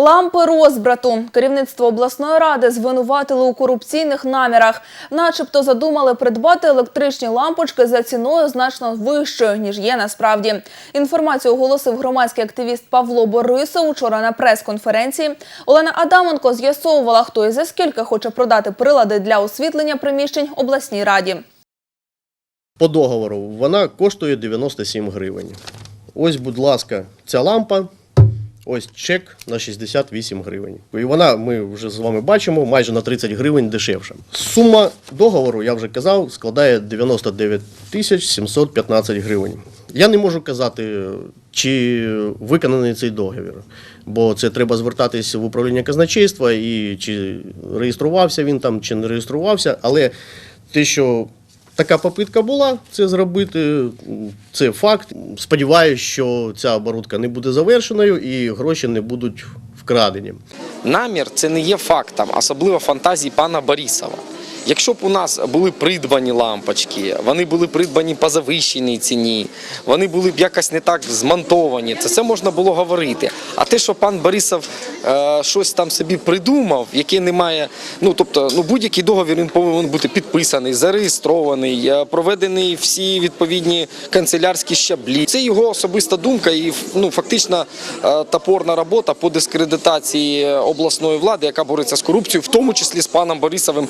Лампи розбрату. Керівництво обласної ради звинуватили у корупційних намірах. Начебто задумали придбати електричні лампочки за ціною значно вищою, ніж є насправді. Інформацію оголосив громадський активіст Павло Борисов учора на прес-конференції. Олена Адаменко з'ясовувала, хто і за скільки хоче продати прилади для освітлення приміщень обласній раді. По договору вона коштує 97 гривень. Ось, будь ласка, ця лампа. Ось чек на 68 гривень. І вона, ми вже з вами бачимо, майже на 30 гривень дешевша. Сума договору, я вже казав, складає 99 тисяч 715 гривень. Я не можу казати, чи виконаний цей договір, бо це треба звертатись в управління казначейства і чи реєструвався він там, чи не реєструвався. Але те, що Така попитка була це зробити. Це факт. Сподіваюсь, що ця оборудка не буде завершеною і гроші не будуть вкрадені. Намір це не є фактом, особливо фантазії пана Борисова. Якщо б у нас були придбані лампочки, вони були придбані по завищеній ціні, вони були б якось не так змонтовані, це все можна було говорити. А те, що пан Борисов е, щось там собі придумав, яке не має, ну тобто, ну будь-який договір він повинен бути підписаний, зареєстрований, е, проведений всі відповідні канцелярські щаблі. Це його особиста думка і ну фактично е, топорна робота по дискредитації обласної влади, яка бореться з корупцією, в тому числі з паном Борисовим.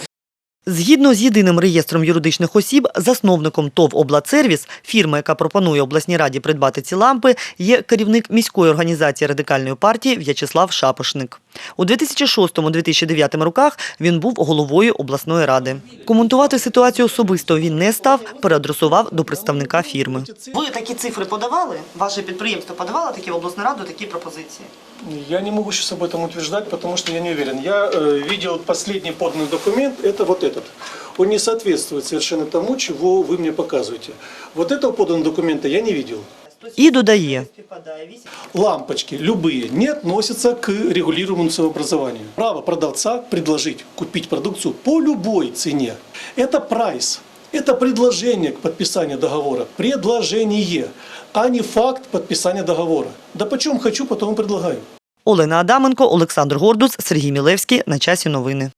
Згідно з єдиним реєстром юридичних осіб, засновником ТОВ «Обладсервіс», фірма, яка пропонує обласній раді придбати ці лампи, є керівник міської організації радикальної партії В'ячеслав Шапошник. У 2006-2009 роках він був головою обласної ради. Коментувати ситуацію особисто він не став, переадресував до представника фірми. Ви такі цифри подавали? Ваше підприємство подавало такі в обласну раду такі пропозиції? Я не могу сейчас об этом утверждать, потому что я не уверен. Я э, видел последний поданный документ, это вот этот. Он не соответствует совершенно тому, чего вы мне показываете. Вот этого поданного документа я не видел. І додає, Лампочки любые не относятся к регулируемому ценообразованию. Право продавца предложить купить продукцию по любой цене. Это прайс. Это предложение к подписанию договора. Предложение, а не факт подписания договора. Да почем хочу, потом и предлагаю. Олена Адаменко, Олександр Гордус, Сергій Мілевський. На часі новини.